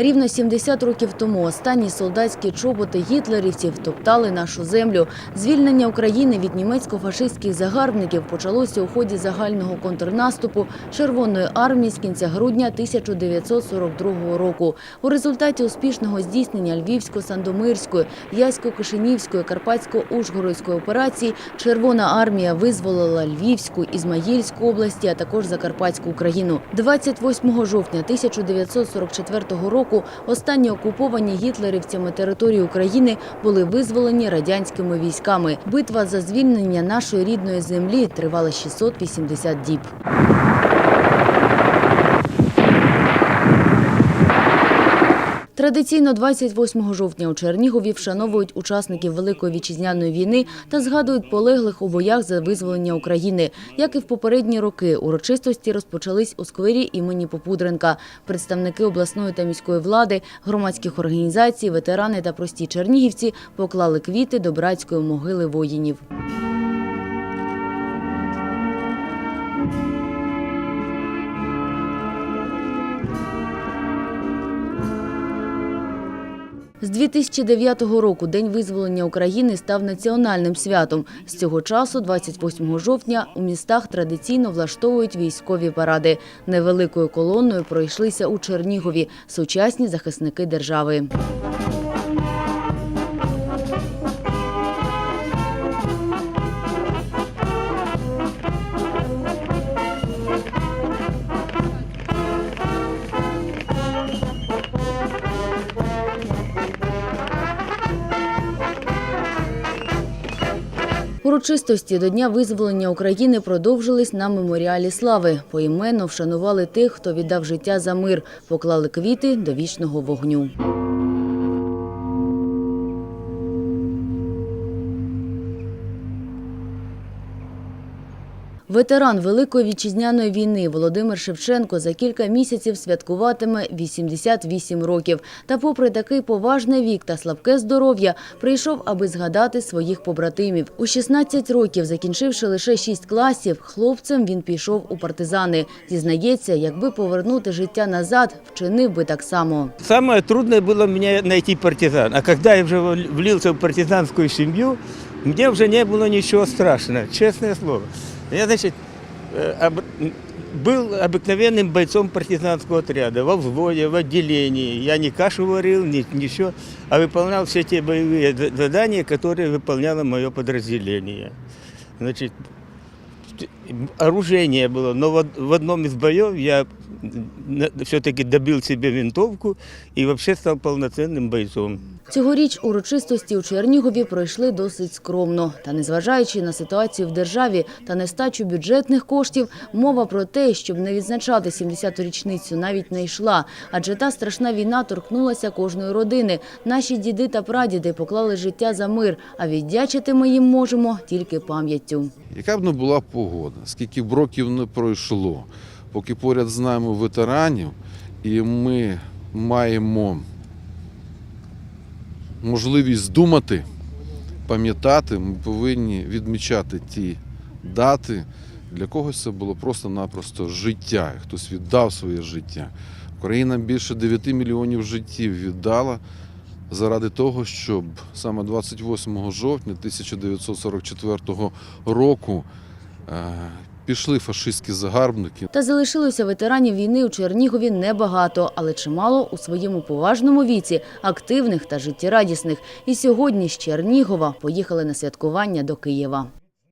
Рівно 70 років тому останні солдатські чоботи гітлерівців топтали нашу землю. Звільнення України від німецько-фашистських загарбників почалося у ході загального контрнаступу Червоної армії з кінця грудня 1942 року. У результаті успішного здійснення Львівсько-Сандомирської, Ясько-Кишинівської, Карпатсько-Ужгородської операції Червона армія визволила Львівську, Ізмаїльську області, а також Закарпатську Україну. 28 жовтня 1944 року останні окуповані гітлерівцями території України були визволені радянськими військами. Битва за звільнення нашої рідної землі тривала 680 діб. Традиційно 28 жовтня у Чернігові вшановують учасників Великої вітчизняної війни та згадують полеглих у боях за визволення України. Як і в попередні роки, урочистості розпочались у сквері імені Попудренка. Представники обласної та міської влади, громадських організацій, ветерани та прості чернігівці поклали квіти до братської могили воїнів. З 2009 року День визволення України став національним святом. З цього часу, 28 жовтня, у містах традиційно влаштовують військові паради. Невеликою колоною пройшлися у Чернігові сучасні захисники держави. Урочистості до Дня визволення України продовжились на меморіалі слави. Поіменно вшанували тих, хто віддав життя за мир, поклали квіти до вічного вогню. Ветеран Великої вітчизняної війни Володимир Шевченко за кілька місяців святкуватиме 88 років. Та попри такий поважний вік та слабке здоров'я, прийшов, аби згадати своїх побратимів. У 16 років, закінчивши лише 6 класів, хлопцем він пішов у партизани. Зізнається, якби повернути життя назад, вчинив би так само. Самое трудное было мне найти партизан. А когда я уже влился в партизанскую семью, мне уже не было ничего страшного, честное слово. Я, значит, э, об- м, был обыкновенным бойцом партизанского отряда, во взводе, в отделении. Я не кашу варил, ни, ничего, а выполнял все те боевые за- задания, которые выполняло мое подразделение. Значит, оружия не было, но в, од- в одном из боев я все-таки добил себе винтовку и вообще стал полноценным бойцом. Цьогоріч урочистості у Чернігові пройшли досить скромно. Та незважаючи на ситуацію в державі та нестачу бюджетних коштів, мова про те, щоб не відзначати 70-ту річницю, навіть не йшла. Адже та страшна війна торкнулася кожної родини. Наші діди та прадіди поклали життя за мир, а віддячити ми їм можемо тільки пам'яттю. Яка б не була погода, скільки б років не пройшло, поки поряд з нами ветеранів, і ми маємо можливість думати, пам'ятати, ми повинні відмічати ті дати. Для когось це було просто-напросто життя, хтось віддав своє життя. Україна більше 9 мільйонів життів віддала заради того, щоб саме 28 жовтня 1944 року е, пішли фашистські загарбники. Та залишилося ветеранів війни у Чернігові небагато, але чимало у своєму поважному віці, активних та життєрадісних. І сьогодні з Чернігова поїхали на святкування до Києва.